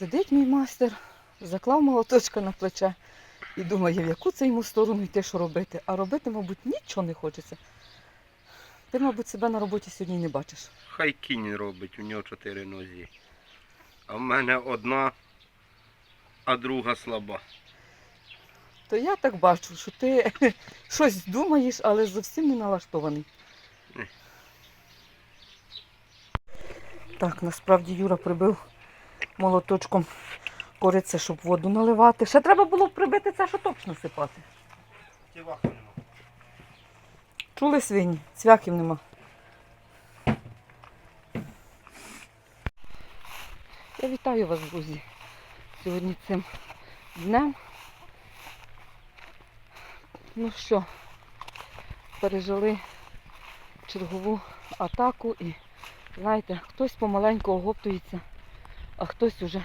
Сидить мій майстер, заклав молоточка на плече і думає, в яку це йому сторону йти, що робити. А робити, мабуть, нічого не хочеться. Ти, мабуть, себе на роботі сьогодні не бачиш. Хай кінь робить, у нього чотири нозі. А в мене одна, а друга слаба. То я так бачу, що ти щось думаєш, але зовсім не налаштований. Так, насправді Юра прибив молоточком кориця, щоб воду наливати. Ще треба було прибити це, що точно сипати. Чули свині? Цвяхів нема. Я вітаю вас, друзі, сьогодні цим днем. Ну що, пережили чергову атаку і, знаєте, хтось помаленьку оговтується, а хтось уже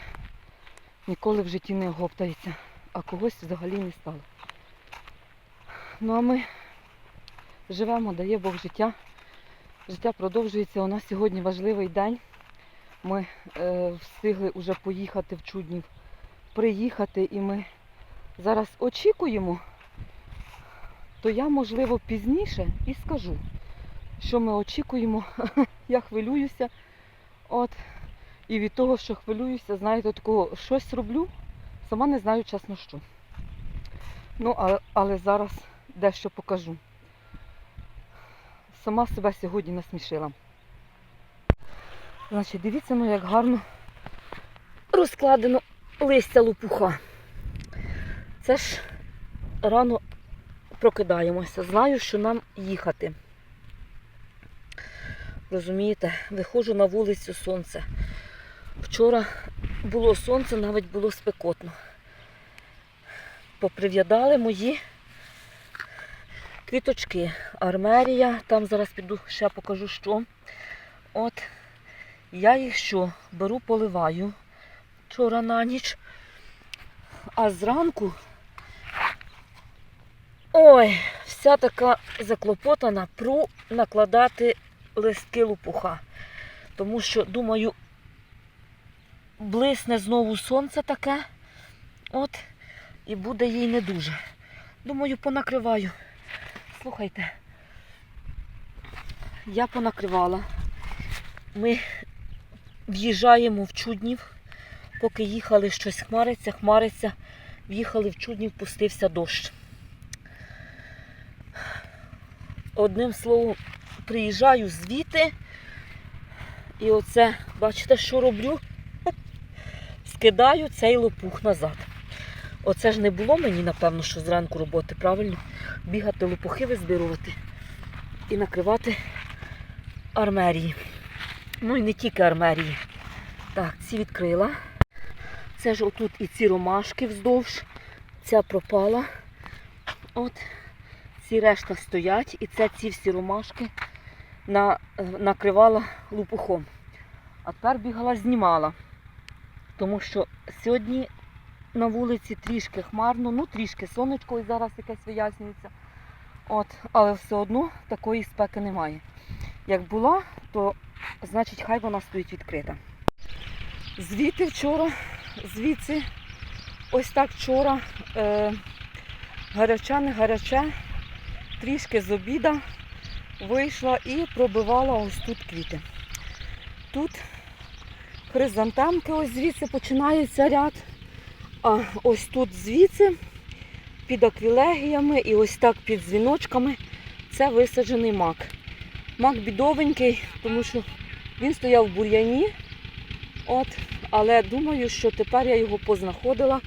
ніколи в житті не оговтається, а когось взагалі не стало. Ну а ми живемо, дає Бог життя. Життя продовжується. У нас сьогодні важливий день. Ми е, встигли вже поїхати в Чуднів, приїхати, і ми зараз очікуємо, то я, можливо, пізніше і скажу, що ми очікуємо. Я хвилююся. От. І від того, що хвилююся, знаєте, такого щось роблю, сама не знаю чесно що. Ну, але, але зараз дещо покажу. Сама себе сьогодні насмішила. Значить, дивіться, ну як гарно розкладено листя лопуха. Це ж рано прокидаємося. Знаю, що нам їхати. Розумієте, виходжу на вулицю сонце. Вчора було сонце, навіть було спекотно. Поприв'ядали мої квіточки. Армерія, там зараз піду ще покажу що. От я їх що? Беру, поливаю вчора на ніч. А зранку ой, вся така заклопотана пру накладати листки лопуха. Тому що, думаю, блисне знову сонце таке. От, і буде їй не дуже. Думаю, понакриваю. Слухайте, я понакривала. Ми в'їжджаємо в Чуднів. Поки їхали щось хмариться, хмариться. В'їхали в Чуднів, пустився дощ. Одним словом, приїжджаю звідти. І оце, бачите, що роблю? Скидаю цей лопух назад. Оце ж не було мені, напевно, що зранку роботи, правильно? Бігати лопухи визбирувати і накривати армерії. Ну і не тільки армерії. Так, ці відкрила. Це ж отут і ці ромашки вздовж. Ця пропала. От. Ці решта стоять. І це ці всі ромашки на, накривала лупухом. А тепер бігала, знімала. Тому що сьогодні на вулиці трішки хмарно, ну трішки сонечко і зараз якесь вияснюється. От, але все одно такої спеки немає. Як була, то значить хай вона стоїть відкрита. Звідти вчора, звідси, ось так вчора, е, гаряче, не гаряче, трішки з обіда вийшла і пробивала ось тут квіти. Тут хризантемки, ось звідси починається ряд. А ось тут звідси, під аквілегіями і ось так під дзвіночками, це висаджений мак. Мак бідовенький, тому що він стояв в бур'яні. От, але думаю, що тепер я його познаходила,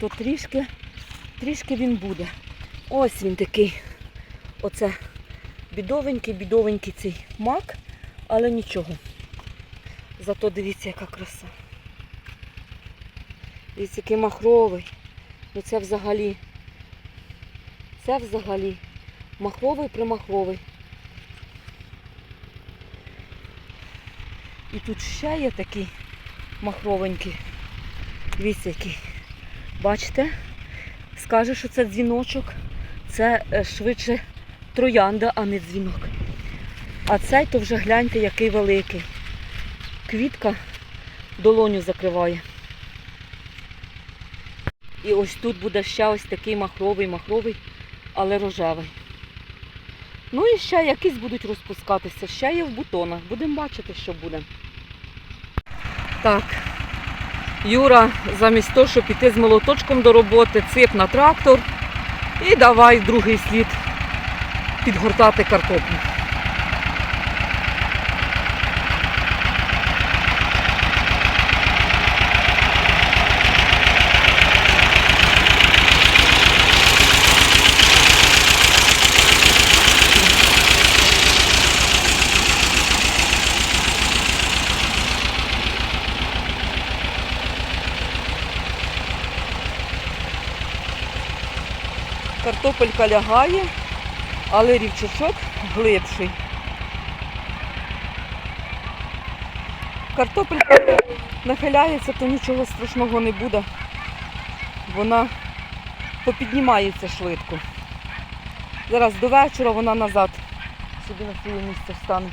то трішки, трішки він буде. Ось він такий. Оце бідовенький, бідовенький цей мак, але нічого. Зато дивіться, яка краса. Дивіться, який махровий. Ну це взагалі. Це взагалі. Махровий примахровий. І тут ще є такий махровенький. Дивіться який. Бачите? Скаже, що це дзвіночок. Це е, швидше троянда, а не дзвінок. А цей то вже гляньте, який великий. Квітка долоню закриває. І ось тут буде ще ось такий махровий, махровий, але рожевий. Ну і ще якісь будуть розпускатися, ще є в бутонах. Будемо бачити, що буде. Так. Юра, замість того, щоб піти з молоточком до роботи, цip на трактор і давай другий слід підгортати картоплю. Картопелька лягає, але рівчачок глибший. Картопелька нахиляється, то нічого страшного не буде. Вона попіднімається швидко. Зараз до вечора вона назад собі на своє місце встане.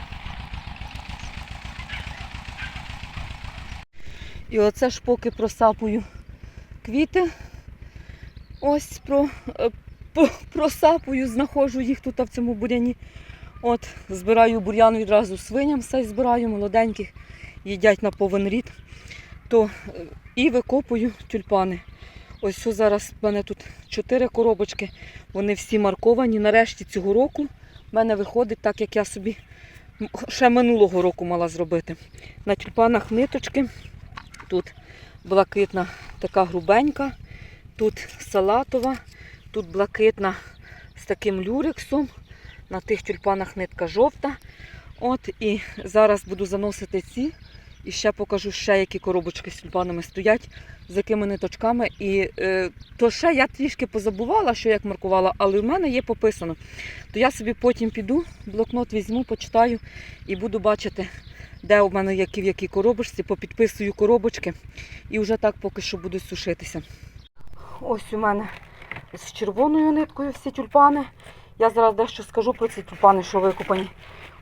І оце ж поки просапую квіти. Ось про, е, просапую, знаходжу їх тут в цьому буряні. От, збираю бур'ян відразу свиням, все збираю, молоденьких, їдять на повен рід. То е, і викопую тюльпани. Ось що зараз в мене тут чотири коробочки, вони всі марковані. Нарешті цього року в мене виходить так, як я собі ще минулого року мала зробити. На тюльпанах ниточки. Тут блакитна така грубенька, тут салатова, тут блакитна з таким люрексом. На тих тюльпанах нитка жовта. От і зараз буду заносити ці. І ще покажу ще, які коробочки з тюльпанами стоять, з якими ниточками. І е, то ще я трішки позабувала, що як маркувала, але в мене є пописано. То я собі потім піду, блокнот візьму, почитаю і буду бачити, де у мене які в якій коробочці, попідписую коробочки і вже так поки що будуть сушитися. Ось у мене з червоною ниткою всі тюльпани. Я зараз дещо скажу про ці тюльпани, що викопані.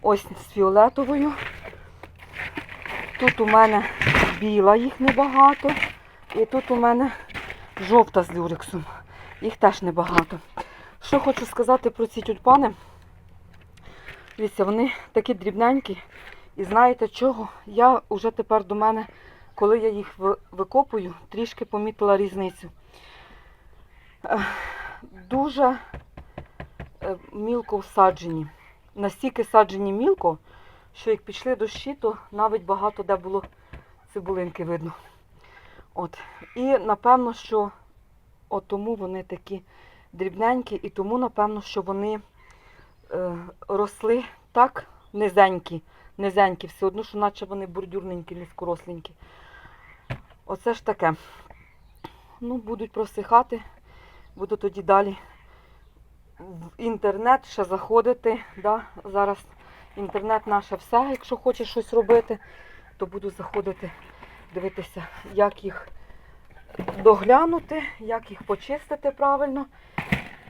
Ось з фіолетовою. Тут у мене біла, їх небагато. І тут у мене жовта з люрексом. Їх теж небагато. Що хочу сказати про ці тюльпани. Дивіться, вони такі дрібненькі. І знаєте чого? Я вже тепер до мене, коли я їх викопую, трішки помітила різницю. Дуже е, мілко всаджені. Настільки саджені мілко, що як пішли дощі, то навіть багато де було цибулинки видно. От. І напевно, що от тому вони такі дрібненькі, і тому, напевно, що вони е, росли так низенькі, низенькі, все одно, що наче вони бордюрненькі, низькоросленькі. Оце ж таке. Ну, будуть просихати, буду тоді далі в інтернет ще заходити. Да? Зараз інтернет наше все, якщо хочеш щось робити, то буду заходити, дивитися, як їх доглянути, як їх почистити правильно.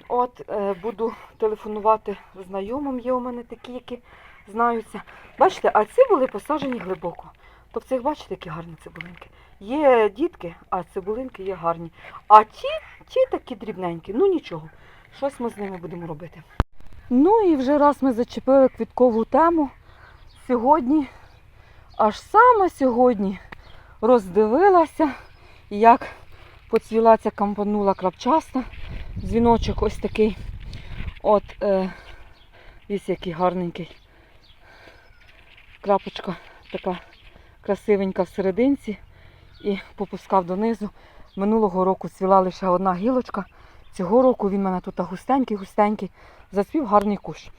От, е, буду телефонувати знайомим, є у мене такі, які знаються. Бачите, а ці були посаджені глибоко. То цих, бачите, які гарні цибулинки. Є дітки, а цибулинки є гарні. А ті, ті такі дрібненькі, ну нічого. Щось ми з ними будемо робити. Ну і вже раз ми зачепили квіткову тему. Сьогодні, аж саме сьогодні, роздивилася, як поцвіла ця кампанула крапчаста. Дзвіночок ось такий. От, е, ось який гарненький. Крапочка така красивенька в серединці і попускав донизу. Минулого року цвіла лише одна гілочка. Цього року він мене тут густенький, густенький. Зацвів гарний кущ.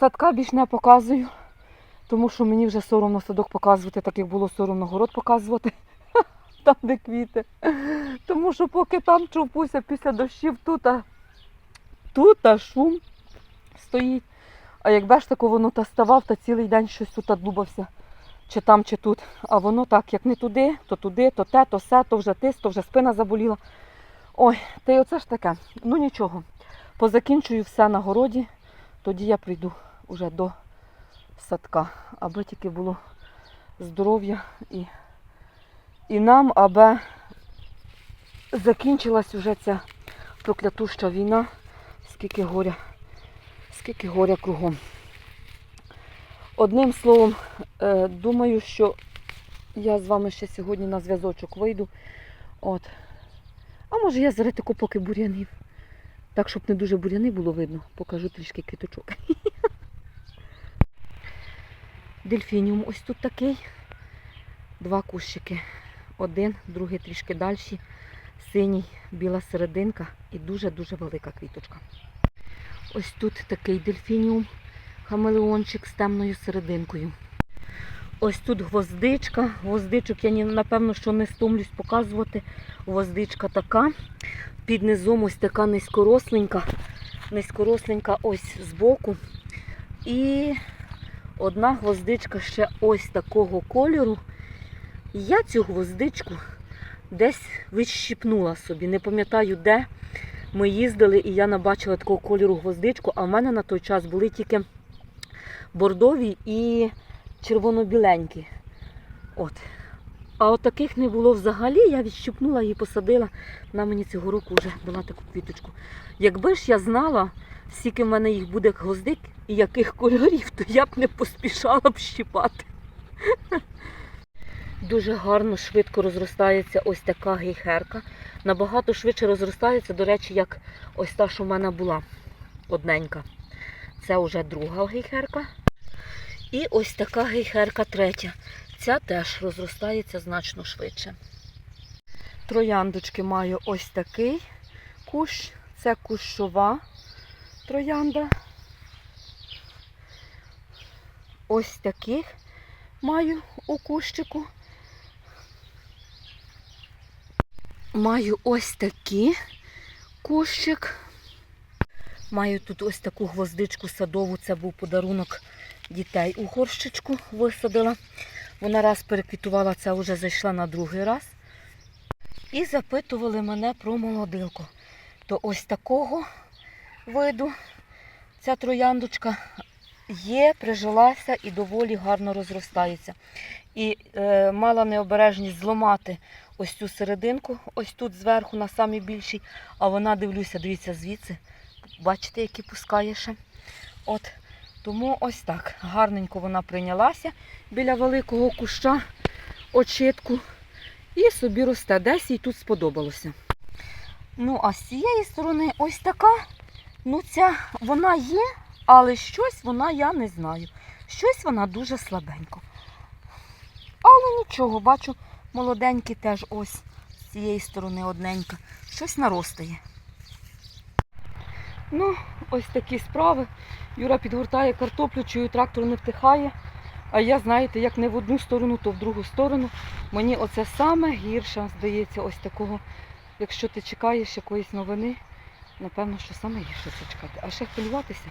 Садка більш не показую, тому що мені вже соромно садок показувати, так як було соромно город показувати. Там, де квіти. Тому що поки там човпуся після дощів, тут, тут шум стоїть. А як бачиш, воно та ставав, та цілий день щось тут дубався. Чи там, чи тут. А воно так, як не туди, то туди, то те, то все, то вже тис, то вже спина заболіла. Ой, та й оце ж таке. Ну нічого. Позакінчую все на городі, тоді я прийду уже до садка, аби тільки було здоров'я і І нам, аби закінчилась вже ця проклятуща війна, скільки горя, скільки горя кругом. Одним словом, е, думаю, що я з вами ще сьогодні на зв'язочок вийду. От. А може я таку поки бур'янів. Так, щоб не дуже бур'яни було видно, покажу трішки квіточок. Дельфініум ось тут такий. Два кущики. Один, другий трішки далі. Синій, біла серединка і дуже-дуже велика квіточка. Ось тут такий дельфініум, хамелеончик з темною серединкою. Ось тут гвоздичка. Гвоздичок я напевно що не стомлюсь показувати. Гвоздичка така. Під низом ось така низькоросленька. Низькоросленька ось збоку. І одна гвоздичка ще ось такого кольору. Я цю гвоздичку десь відщипнула собі. Не пам'ятаю де. Ми їздили і я набачила такого кольору гвоздичку, а в мене на той час були тільки бордові і червоно-біленькі. От. А от таких не було взагалі. Я відщипнула і посадила. На мені цього року вже була таку квіточку. Якби ж я знала, скільки в мене їх буде гвоздик і яких кольорів, то я б не поспішала б щипати. Дуже гарно, швидко розростається ось така гейхерка. Набагато швидше розростається, до речі, як ось та, що в мене була одненька. Це вже друга гейхерка. І ось така гейхерка третя. Ця теж розростається значно швидше. Трояндочки маю ось такий кущ. Це кущова троянда. Ось таких маю у кущику. Маю ось такий кущик. Маю тут ось таку гвоздичку садову. Це був подарунок дітей у горщичку висадила. Вона раз переквітувала, це вже зайшла на другий раз. І запитували мене про молодилку. То ось такого виду ця трояндочка є, прижилася і доволі гарно розростається. І е, мала необережність зламати ось цю серединку, ось тут зверху на самій більшій, а вона, дивлюся, дивіться звідси. Бачите, які пускає ще. От. Тому ось так. Гарненько вона прийнялася біля великого куща очитку. І собі росте. Десь їй тут сподобалося. Ну, а з цієї сторони ось така. Ну, ця вона є, але щось вона я не знаю. Щось вона дуже слабенько. Але нічого, бачу, молоденькі теж ось з цієї сторони одненька. Щось наростає. Ну, ось такі справи. Юра підгортає картоплю, чую, трактор не втихає. А я, знаєте, як не в одну сторону, то в другу сторону. Мені оце саме гірше, здається, ось такого. Якщо ти чекаєш якоїсь новини, напевно, що саме гірше це чекати. А ще хвилюватися.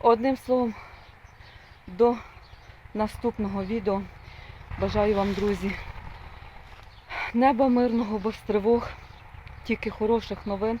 Одним словом, до наступного відео бажаю вам, друзі, неба мирного, без тривог, тільки хороших новин